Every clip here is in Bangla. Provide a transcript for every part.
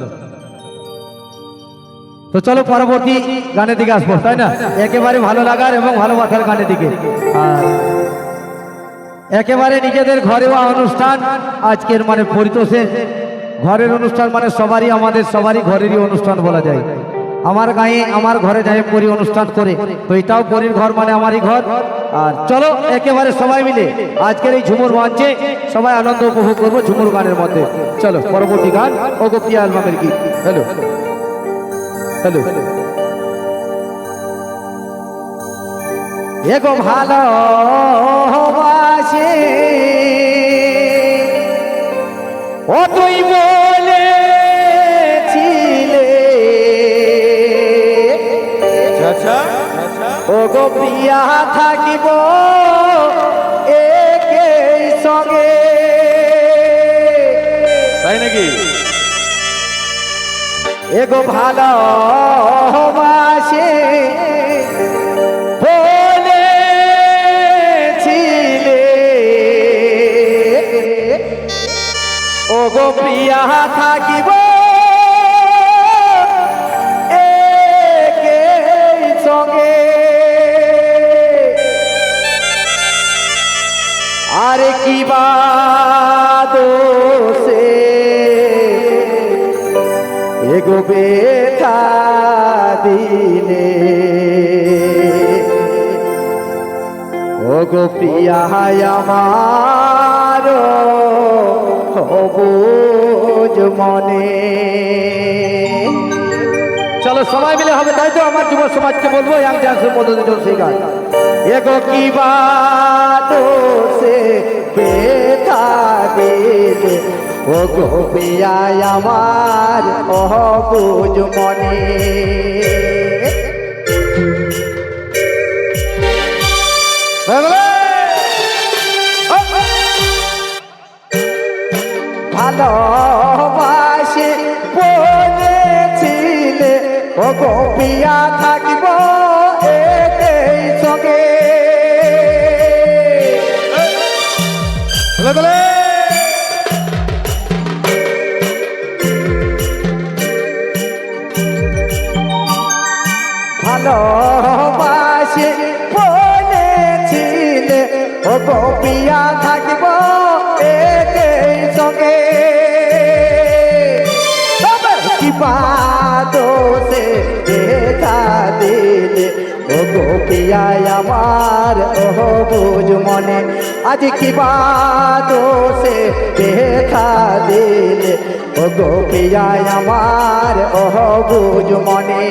চলো। তো চলো পরবর্তী গানের দিকে আসব, তাই না? একেবারে ভালো লাগার এবং ভালোবাসার গানের দিকে। আর একেবারে নিজেদের ঘরে অনুষ্ঠান আজকের মানে পরিতোষে ঘরের অনুষ্ঠান মানে সবারই, আমাদের সবারই ঘরেরই অনুষ্ঠান বলা যায়। আমার গায়ে আমার ঘরে যাই পরি অনুষ্ঠান করে, তো এটাও পরির ঘর মানে আমারই ঘর। আর চলো, একেবারে সবাই মিলে, আজকের এই ঝুমুর মঞ্চে সবাই আনন্দ উপভোগ করব ঝুমুর গানের মধ্যে। চলো, পরবর্তী গান ও গোপ্রিয়া অ্যালবামের গীত? হ্যালো হ্যালো এগো ভালোবাসে ও তুই ও গো প্রিয়া থাকিব একেই সঙ্গে। তাই নাকি? এগো ভালোবাসে বলেছিলে। ও গো প্রিয়া থাকিব কি বাদোসে এগো বেথা দিলে। ও গো প্রিয়া আমার হবুজ মনে। চলো সবাই মিলে হবে, তাই তো আমার যুব সমাজকে বলব ইয়াং ডান্সের মধ্যে চল সেই গান এগো কি বাদোসে বেথা দিলে ও গো প্রিয়া আমার অবুজ মনে। ভালোবাসে বলেছিলে, ও গোপিয়া থাকিব গোপিয়া থাকিব, একেই সঙ্গে। তবে কি দোষে দেখা দিলে ও গোপিয়া আমার, ওহ বুঝ মনে। আজ কি দোষে দেখা দিলে ও গোপিয়া আমার, ওহ বুঝ মনে।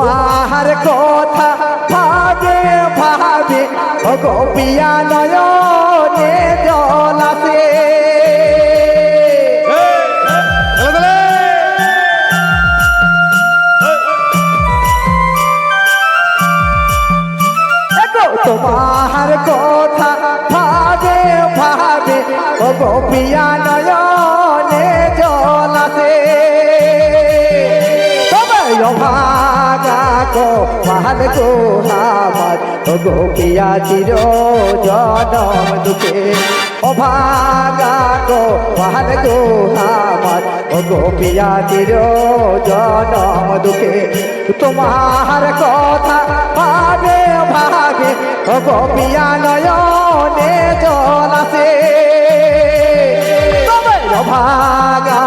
তোমার কথা ভাবে ভাবে গোপিয়া নয়নে জল আসে দেখো তোমার কথা ভাবে ভাবে গোপিয়া নয়নে জল গো মাল গো আমার। গোপিয়া চির জনম দুঃখে। অভাগা গো মাল গো আমার। ও গোপিয়া চির জনম দুঃখে। তোমার কথা ভাবে ভাগে ও গোপিয়া নয়নে জল তবে ভাগা গো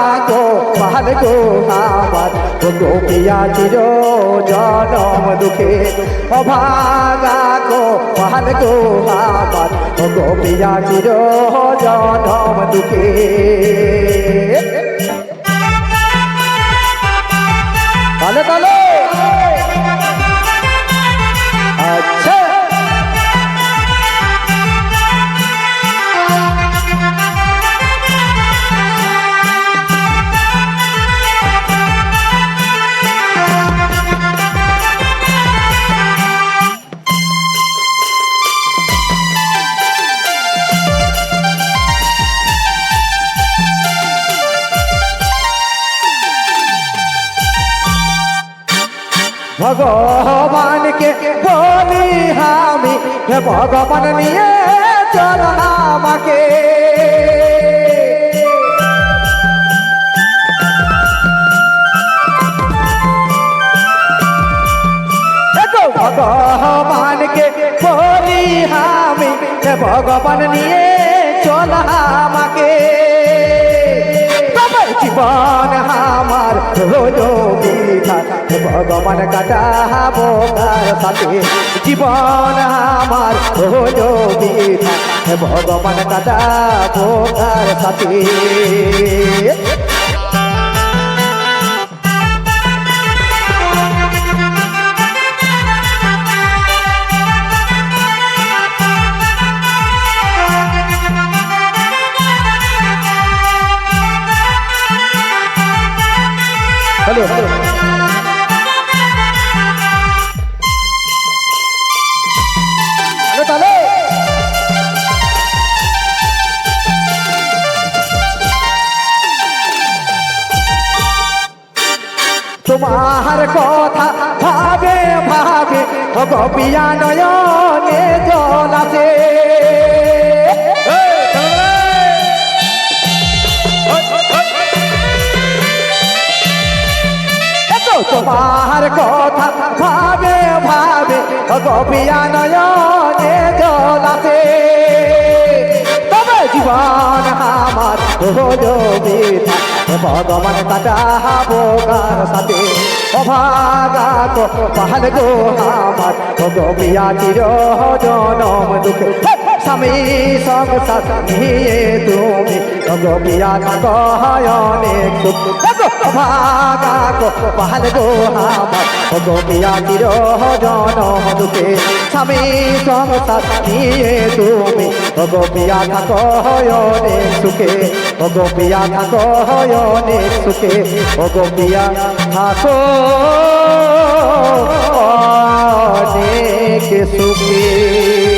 পাল গো আমার গোপিয়া চির জনম দুঃখে। অভাগা গো পাল গো আমার গোপিয়া চির জনম দুঃখে। ভগবানকে বলি আমি, হে ভগবান নিয়ে চল আমাকে। ভগবানকে বলি আমি, হে ভগবান নিয়ে চল আমাকে। জীবন আমার রোজ বিধা হে ভগবান কাটাবো কার সাথে। জীবন আমার রোজ বিধা ভগবান কাটাবো কার সাথে। Hello hello. তোমার কথা ভাবে ভাবে গপিয়া নয়নে জল আছে তোমার কথা ভাবে ভাবে গপিয়া নয়নে বিধা ভগবান কাটা বোকার সাথে। অভাগা তো পাহাড় গো আমার, ভগবিয়া চির জনম দুঃখ। স্বামী সংসার নিয়ে তুমি গপিয়া থাকো অনেক সুখ ভাগা গো পাহাড় গো আমার গপিয়া চির জনম দুঃখে স্বামী সংসার নিয়ে তুমি গপিয়া থাকো অনেক সুখে গপিয়া থাকো অনেক সুখে গপিয়া থাকো অনেক সুখে